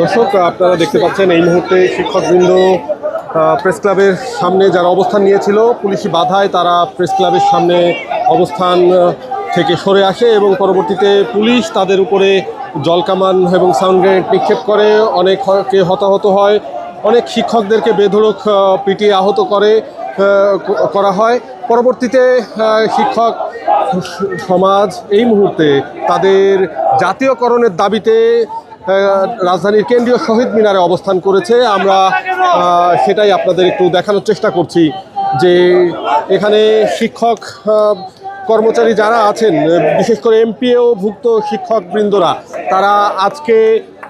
দর্শক, আপনারা দেখতে পাচ্ছেন এই মুহূর্তে শিক্ষকবৃন্দ প্রেস ক্লাবের সামনে যারা অবস্থান নিয়েছিল, পুলিশি বাধায় তারা প্রেস ক্লাবের সামনে অবস্থান থেকে সরে আসে এবং পরবর্তীতে পুলিশ তাদের উপরে জলকামান এবং সাউন্ড গ্রেনেড নিক্ষেপ করে। অনেককে হতাহত হয়, অনেক শিক্ষকদেরকে বেধড়ক পিটিয়ে আহত করে করা হয়। পরবর্তীতে শিক্ষক সমাজ এই মুহূর্তে তাদের জাতীয়করণের দাবিতে রাজধানীর কেন্দ্রীয় শহীদ মিনারে অবস্থান করেছে। আমরা সেটাই আপনাদের একটু দেখানোর চেষ্টা করছি যে এখানে শিক্ষক কর্মচারী যারা আছেন, বিশেষ করে এমপিও ভুক্ত শিক্ষক বৃন্দরা তারা আজকে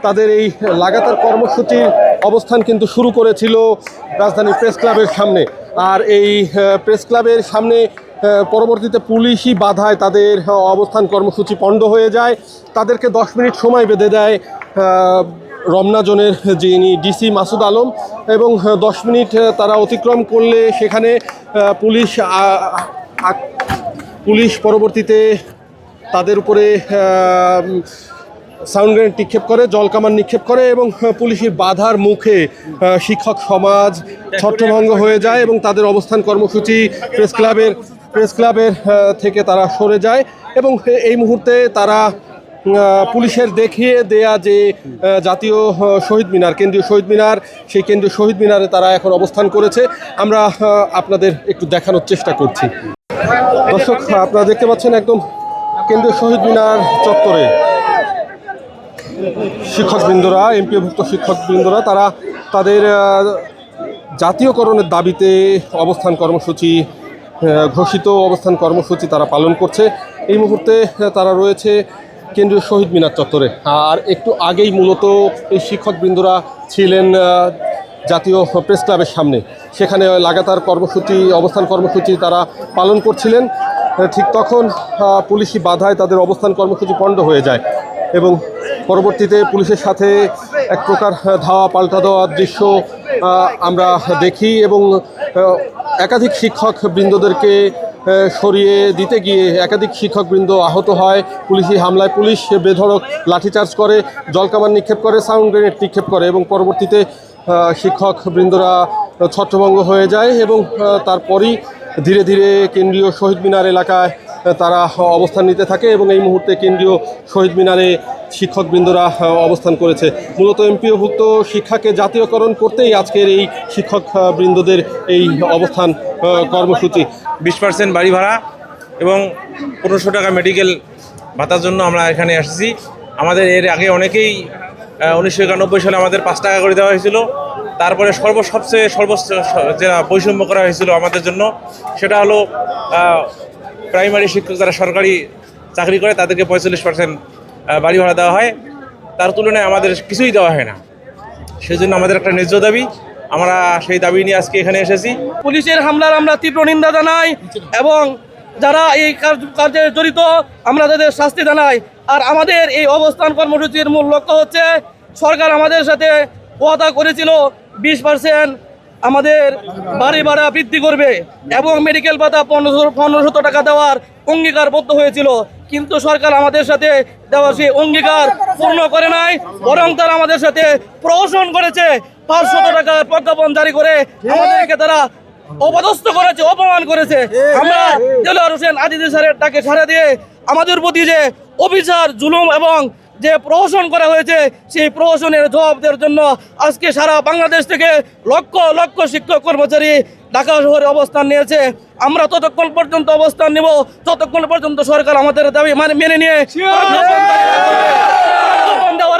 তাদের এই লাগাতার কর্মসূচির অবস্থান কিন্তু শুরু করেছিল রাজধানী প্রেস ক্লাবের সামনে। আর এই প্রেস ক্লাবের সামনে পরবর্তীতে পুলিশই বাধায় তাদের অবস্থান কর্মসূচি পণ্ড হয়ে যায়। তাদেরকে দশ মিনিট সময় বেঁধে দেয় রমনা জোনের যিনি ডিসি মাসুদ আলম এবং দশ মিনিট তারা অতিক্রম করলে সেখানে পুলিশ পুলিশ পরবর্তীতে তাদের উপরে সাউন্ড গ্রেনেড নিক্ষেপ করে, জল জলকামান নিক্ষেপ করে এবং পুলিশের বাধার মুখে শিক্ষক সমাজ ছত্রভঙ্গ হয়ে যায় এবং তাদের অবস্থান কর্মসূচি প্রেস ক্লাবের প্রেস ক্লাবের থেকে তারা সরে যায় এবং এই মুহূর্তে তারা পুলিশের দেখিয়ে দেয়া যে জাতীয় শহীদ মিনার, কেন্দ্রীয় শহীদ মিনার, সেই কেন্দ্রীয় শহীদ মিনারে তারা এখন অবস্থান করেছে। আমরা আপনাদের একটু দেখানোর চেষ্টা করছি। দর্শক, আপনারা দেখতে পাচ্ছেন একদম কেন্দ্রীয় শহীদ মিনার চত্বরে। শিক্ষকবৃন্দরা, এমপিভুক্ত শিক্ষকবৃন্দরা, তারা তাদের জাতীয়করণের দাবিতে অবস্থান কর্মসূচি ঘোষিত অবস্থান কর্মসূচি তারা পালন করছে। এই মুহূর্তে তারা রয়েছে কেন্দ্রীয় শহীদ মিনার চত্বরে। আর একটু আগেই মূলত এই শিক্ষকবৃন্দরা ছিলেন জাতীয় প্রেস ক্লাবের সামনে। সেখানে লাগাতার কর্মসূচি, অবস্থান কর্মসূচি তারা পালন করছিলেন। ঠিক তখন পুলিশি বাধায় তাদের অবস্থান কর্মসূচি পণ্ড হয়ে যায় এবং পরবর্তীতে পুলিশের সাথে এক প্রকার ধাওয়া পাল্টা দেওয়ার দৃশ্য আমরা দেখি এবং একাধিক শিক্ষক বৃন্দদেরকে সরিয়ে দিতে গিয়ে একাধিক শিক্ষকবৃন্দ আহত হয়। পুলিশি হামলায় পুলিশ বেধড়ক লাঠিচার্জ করে জলকামান নিক্ষেপ করে, সাউন্ড গ্রেনেড নিক্ষেপ করে এবং পরবর্তীতে শিক্ষক বৃন্দরা ছত্রভঙ্গ হয়ে যায় এবং তারপরই ধীরে ধীরে কেন্দ্রীয় শহীদ মিনার এলাকায় তারা অবস্থান নিতে থাকে এবং এই মুহূর্তে কেন্দ্রীয় শহীদ মিনারে শিক্ষকবৃন্দরা অবস্থান করেছে। মূলত এমপিওভুক্ত শিক্ষাকে জাতীয়করণ করতেই আজকের এই শিক্ষক বৃন্দদের এই অবস্থান কর্মসূচি। বিশ পার্সেন্ট বাড়ি ভাড়া এবং পনেরোশো টাকা মেডিকেল ভাতার জন্য আমরা এখানে এসেছি। আমাদের এর আগে অনেকেই উনিশশো একানব্বই সালে আমাদের পাঁচ টাকা করে দেওয়া হয়েছিল। তারপরে সর্ব সবচেয়ে সর্বোচ্চ যেটা বৈষম্য করা হয়েছিল আমাদের জন্য, সেটা হলো প্রাইমারি শিক্ষক যারা সরকারি চাকরি করে, তাদেরকে পঁয়তাল্লিশ পার্সেন্ট বাড়ি ভাড়া দেওয়া হয়। তার তুলনায় আমাদের কিছুই দেওয়া হয় না। সেই জন্য আমাদের একটা ন্যায্য দাবি। আমরা সেই দাবি নিয়ে আজকে এখানে এসেছি। পুলিশের হামলার আমরা তীব্র নিন্দা জানাই এবং যারা এই কার্যে জড়িত, আমরা তাদের শাস্তি জানাই। আর আমাদের এই অবস্থান কর্মসূচির মূল লক্ষ্য হচ্ছে, সরকার আমাদের সাথে ওয়াদা করেছিল বিশ পার্সেন্ট আমাদের বাড়ি ভাড়া বৃদ্ধি করবে এবং মেডিকেল ভাতা পনেরোশো পনেরোশো টাকা দেওয়ার অঙ্গীকারবদ্ধ হয়েছিল। কিন্তু সরকার আমাদের সাথে দেওয়া সেই অঙ্গীকার পূর্ণ করে নাই, বরং তারা আমাদের সাথে প্রহসন করেছে। পাঁচশত টাকার প্রজ্ঞাপন জারি করে আমাদেরকে তারা অপদস্থ করেছে, অপমান করেছে। আমরা দেলোয়ার হোসেন আদিদি স্যারের ডাকে সাড়া দিয়ে আমাদের প্রতি যে অবিচার, জুলুম এবং যে প্রহসন করা হয়েছে, সেই প্রহসনের জবাব দেওয়ার জন্য আজকে সারা বাংলাদেশ থেকে লক্ষ লক্ষ শিক্ষক কর্মচারী ঢাকা শহরে অবস্থান নিয়েছে। আমরা ততক্ষণ পর্যন্ত অবস্থান নেব, ততক্ষণ পর্যন্ত সরকার আমাদের দাবি মানে মেনে নিয়ে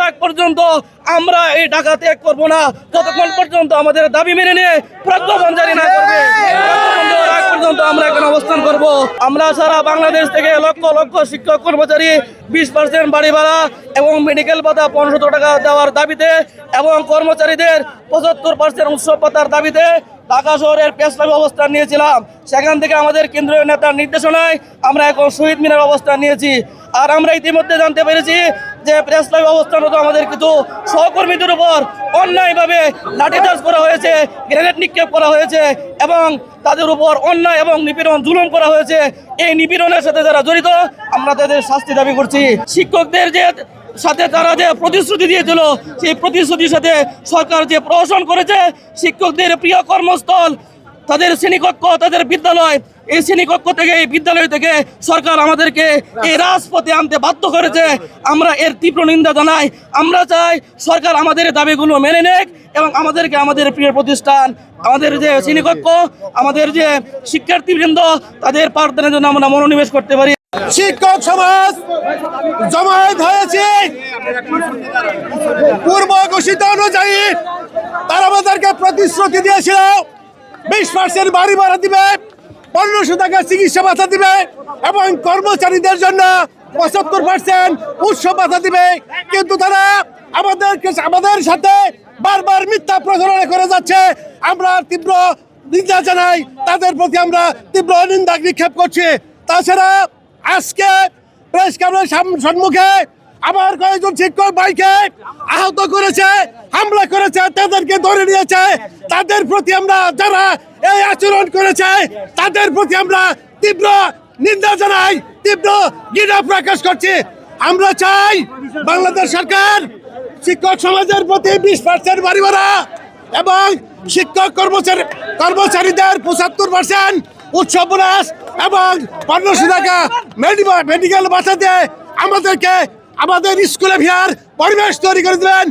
আগ পর্যন্ত আমরা এই ঢাকা ত্যাগ করব না। ততক্ষণ পর্যন্ত আমাদের দাবি মেনে নিয়ে প্রজ্ঞাপন জারি না করবে প্রজ্ঞাপন দেওয়ার আগ পর্যন্ত আমরা এখানে অবস্থান করব। আমরা সারা বাংলাদেশ থেকে লক্ষ লক্ষ শিক্ষক কর্মচারী বিশ পার্সেন্ট বাড়ি ভাড়া এবং মেডিকেল ভাতা পনেরোশো টাকা দেওয়ার দাবিতে এবং কর্মচারীদের পঁচাত্তর পার্সেন্ট উৎসব পাতার দাবিতে ঢাকা শহরের পেশলামে অবস্থান নিয়েছিলাম। সেখান থেকে আমাদের কেন্দ্রীয় নেতার নির্দেশনায় আমরা এখন শহীদ মিনার অবস্থান নিয়েছি। আর আমরা ইতিমধ্যে জানতে পেরেছি যে প্রেস ক্লাবে অবস্থানরত আমাদের কিছু সহকর্মীদের উপর অন্যায়ভাবে লাঠিচার্জ করা হয়েছে, গ্রেনেড নিক্ষেপ করা হয়েছে এবং তাদের উপর অন্যায় এবং নিপীড়ন জুলুম করা হয়েছে। এই নিপীড়নের সাথে যারা জড়িত, আমরা তাদের শাস্তি দাবি করছি। শিক্ষকদের যে সাথে তারা যে প্রতিশ্রুতি দিয়েছিল, সেই প্রতিশ্রুতির সাথে সরকার যে প্রহসন করেছে, শিক্ষকদের প্রিয় কর্মস্থল, তাদের শ্রেণীকক্ষ, তাদের বিদ্যালয়, এই শ্রেণীকক্ষ থেকে, এই বিদ্যালয় থেকে সরকার আমাদেরকে এই রাজপথে আনতে বাধ্য করেছে। আমরা এর তীব্র নিন্দা জানাই। আমরা চাই সরকার আমাদের দাবিগুলো মেনে নেক এবং আমাদেরকে আমাদের প্রিয় প্রতিষ্ঠান, আমাদের যে শ্রেণীকক্ষ, আমাদের যে শিক্ষার্থীবৃন্দ, তাদের পাঠদানের জন্য আমরা মনোনিবেশ করতে পারি। শিক্ষক সমাজ জমায়েত হয়েছে। পূর্ব ঘোষিত অনুযায়ী তারা আমাদেরকে প্রতিশ্রুতি দিয়েছিল, বিশ পার্সেন্ট বাড়ি ভাড়া দিবে পনেরোশো টাকা চিকিৎসা ভাতা দিবে এবং কর্মচারীদের জন্য পঁচাত্তর পার্সেন্ট উৎসব ভাতা দিবে। কিন্তু তারা আমাদেরকে, আমাদের সাথে বারবার মিথ্যা প্রচারণা করে যাচ্ছে। আমরা তীব্র নিন্দা জানাই, তাদের প্রতি আমরা তীব্র নিন্দা নিক্ষেপ করছি। তাছাড়া আজকে প্রেস ক্লাবের সম্মুখে আবার কয়েকজন শিক্ষক ভাইকে আহত করেছে, হামলা করেছে, তাদেরকে ধরে নিয়েছে। তাদের প্রতি আমরা যারা এই আচরণ করেছে, তাদের প্রতি আমরা তীব্র নিন্দা জানাই, তীব্র ঘৃণা প্রকাশ করছি। আমরা চাই বাংলাদেশ সরকার, শিক্ষক সমাজের প্রতি বিশ পার্সেন্ট বাড়ি এবং শিক্ষক কর্মচারী কর্মচারীদের পঁচাত্তর পার্সেন্ট উৎসব এবং টাকা মেডিকেল বাঁচাতে আমাদেরকে আমাদের স্কুলে ভিয়ার পরিবেশ তৈরি করে দেবেন